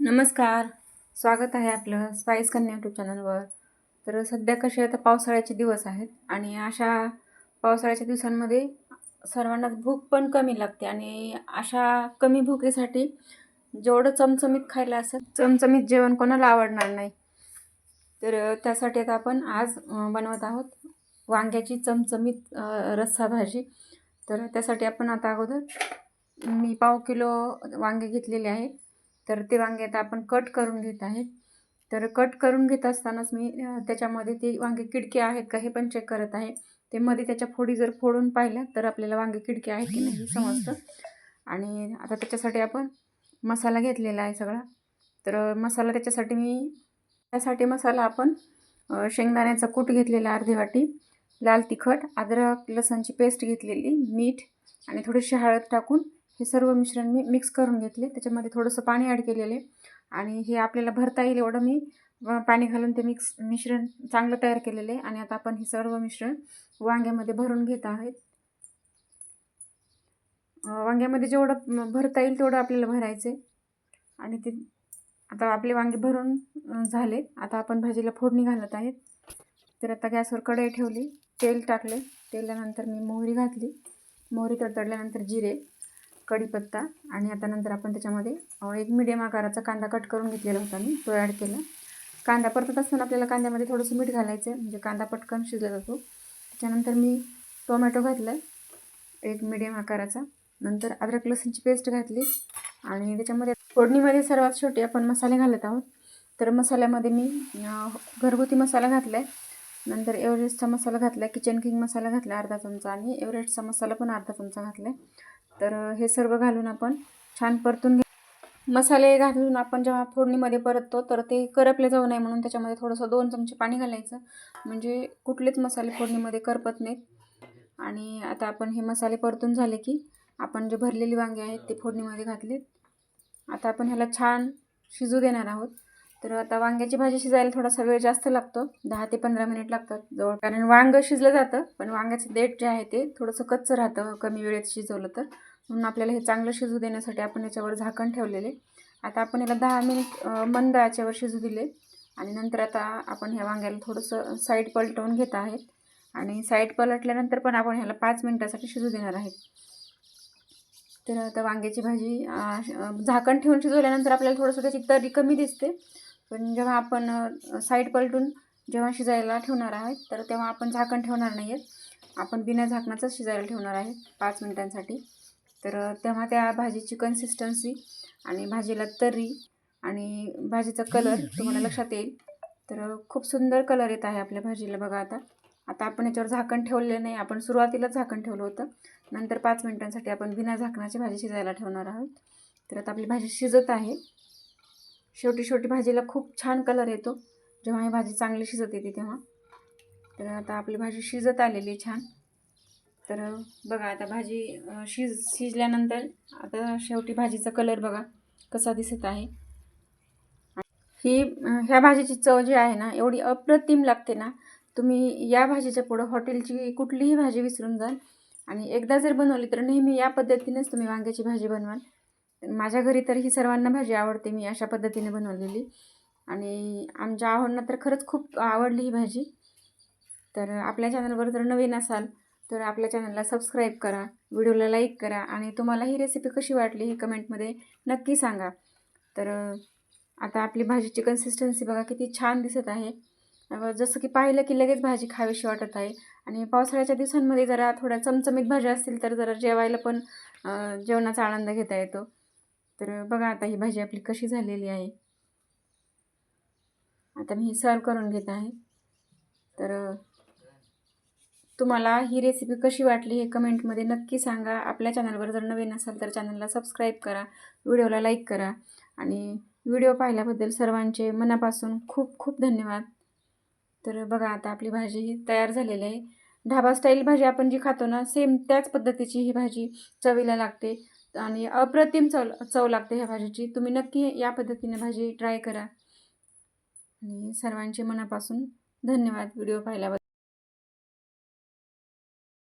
नमस्कार. स्वागत आहे आपलं स्पाईस कन्या यूट्यूब चॅनलवर तर सध्या कसे आता पावसाळ्याचे दिवस आहेत आणि अशा पावसाळ्याच्या दिवसांमध्ये सर्वांनाच भूक पण कमी लागते आणि अशा कमी भुकेसाठी जेवढं चमचमीत खायला असं चमचमीत जेवण कोणाला आवडणार नाही. तर त्यासाठी आता आपण आज बनवत आहोत वांग्याची चमचमीत रस्सा भाजी तर त्यासाठी आपण आता अगोदर मी पाव किलो वांगे घेतलेले आहे तर ते वांगे आता आपण कट करून घेत आहे. तर कट करून घेत असतानाच मी त्याच्यामध्ये ते वांगे किडके आहेत का हे पण चेक करत आहे. ते मध्ये त्याच्या फोडी जर फोडून पाहिल्या तर आपल्याला वांगे किडके आहेत की नाही हे समजतं. आणि आता त्याच्यासाठी आपण मसाला घेतलेला आहे सगळा. तर मसाला त्याच्यासाठी मी त्यासाठी मसाला आपण शेंगदाण्याचा कूट घेतलेला अर्धी वाटी लाल तिखट अद्रक लसणची पेस्ट घेतलेली मीठ आणि थोडीशी हळद टाकून हे सर्व मिश्रण मी मिक्स करून घेतले. त्याच्यामध्ये थोडंसं पाणी ॲड केलेले आणि हे आपल्याला भरता येईल एवढं मी पाणी घालून ते मिक्स मिश्रण चांगलं तयार केलेलं आहे. आणि आता आपण हे सर्व मिश्रण वांग्यामध्ये भरून घेत आहेत. वांग्यामध्ये जेवढं भरता येईल तेवढं आपल्याला भरायचे आणि ते आता आपले वांगे भरून झाले आता आपण भाजीला फोडणी घालत आहेत. तर आता गॅसवर कढई ठेवली. तेल टाकले तेलानंतर मी मोहरी घातली. मोहरी तडतडल्यानंतर जिरे. कढीपत्ता आणि आता नंतर आपण त्याच्यामध्ये एक मिडियम आकाराचा कांदा कट करून घेतलेला होता मी तो ॲड केला. कांदा परतत असताना आपल्याला कांद्यामध्ये थोडंसं मीठ घालायचं आहे म्हणजे कांदा पटकन शिजला जातो. त्याच्यानंतर मी टोमॅटो घातला एक मिडियम आकाराचा. नंतर अद्रक लसूणची पेस्ट घातली आणि त्याच्यामध्ये फोडणीमध्ये सर्वात शेवटी आपण मसाले घालत आहोत. तर मसाल्यामध्ये मी घरगुती मसाला घातला आहे नंतर एव्हरेस्टचा मसाला घातला आहे किचन किंग मसाला घातला अर्धा चमचा. आणि एव्हरेस्टचा मसाला पण अर्धा चमचा घातला आहे तर हे सर्व घालून आपण छान परतून घे मसाले घालून आपण जेव्हा फोडणीमध्ये परततो तर ते करपले जाऊ नये म्हणून त्याच्यामध्ये थोडंसं दोन चमचे पाणी घालायचं. म्हणजे कुठलेच मसाले फोडणीमध्ये करपत नाहीत. आणि आता आपण हे मसाले परतून झाले की आपण जे भरलेली वांगे आहेत ते फोडणीमध्ये घातलेत. आता आपण ह्याला छान शिजू देणार आहोत. तर आता वांग्याची भाजी शिजायला थोडासा वेळ जास्त लागतो. दहा ते पंधरा मिनिट लागतात जवळ. कारण वांगं शिजलं जातं पण वांग्याचं देठ जे आहे ते थोडंसं कच्चं राहतं कमी वेळेत शिजवलं तर. म्हणून आपल्याला हे चांगलं शिजू देण्यासाठी आपण याच्यावर झाकण ठेवलेले. आता आपण याला दहा मिनिट मंद आचेवर शिजू दिले. आणि नंतर आता आपण ह्या वांग्याला थोडंसं साईड पलटवून घेत आहेत. आणि साईड पलटल्यानंतर पण आपण ह्याला पाच मिनटासाठी शिजू देणार आहेत. तर आता वांग्याची भाजी झाकण ठेवून शिजवल्यानंतर आपल्याला थोडंसं त्याची तरी कमी दिसते. पण जेव्हा आपण साईड पलटून जेव्हा शिजायला ठेवणार आहोत तर तेव्हा आपण झाकण ठेवणार नाही आहेत आपण बिना झाकणाचंच शिजायला ठेवणार आहे पाच मिनटांसाठी. तर तेव्हा त्या भाजीची कन्सिस्टन्सी आणि भाजीला तर्री आणि भाजीचा कलर तुम्हाला लक्षात येईल. तर खूप सुंदर कलर येत आहे आपल्या भाजीला बघा आता. आता आपण याच्यावर झाकण ठेवलेलं नाही आपण सुरुवातीलाच झाकण ठेवलं होतं. नंतर पाच मिनटांसाठी आपण बिना झाकणाची भाजी शिजायला ठेवणार आहोत. तर आता आपली भाजी शिजत आहे. शेवटी शेवटी भाजीला खूप छान कलर येतो. जेव्हा ही भाजी चांगली शिजत येते तेव्हा. तर आता आपली भाजी शिजत आलेली आहे छान. तर बघा आता भाजी शिज शिजल्यानंतर आता शेवटी भाजीचा कलर बघा कसा दिसत आहे. ही ह्या भाजीची चव जी आहे ना एवढी अप्रतिम लागते ना तुम्ही या भाजीच्या पुढं हॉटेलची कुठलीही भाजी विसरून जाल. आणि एकदा जर बनवली तर नेहमी या पद्धतीनेच तुम्ही वांग्याची भाजी बनवाल. माझ्या घरी तर ही सर्वांना भाजी आवडते मी अशा पद्धतीने बनवलेली. आणि आमच्या आवडणं तर खरंच खूप आवडली ही भाजी. तर आपल्या चॅनलवर जर नवीन असाल तर आपल्या चॅनलला सबस्क्राईब करा व्हिडिओला लाईक करा आणि तुम्हाला ही रेसिपी कशी वाटली हे कमेंटमध्ये नक्की सांगा. तर आता आपली भाजीची कन्सिस्टन्सी बघा किती छान दिसत आहे. जसं की पाहिलं की लगेच भाजी खावीशी वाटत आहे आणि पावसाळ्याच्या दिवसांमध्ये जरा थोड्या चमचमीत भाज्या असतील तर जरा जेवायला पण जेवणाचा आनंद घेता येतो. तर बघा आता ही भाजी आपली कशी झालेली आहे. आता मी ही सर्व करून घेत आहे. तर तुम्हाला ही रेसिपी कशी वाटली हे कमेंटमध्ये नक्की सांगा. आपल्या चॅनलवर जर नवीन असाल तर चॅनलला सबस्क्राईब करा व्हिडिओला लाईक करा आणि व्हिडिओ पाहिल्याबद्दल सर्वांचे मनापासून खूप खूप धन्यवाद. तर बघा आता आपली भाजी ही तयार झालेली आहे. ढाबा स्टाईल भाजी आपण जी खातो ना सेम त्याच पद्धतीची ही भाजी चवीला लागते आणि अप्रतिम चव चव लागते ह्या भाजीची. तुम्ही नक्की या पद्धतीने भाजी ट्राय करा. आणि सर्वांचे मनापासून धन्यवाद. व्हिडिओ पाहिल्याबद्दल.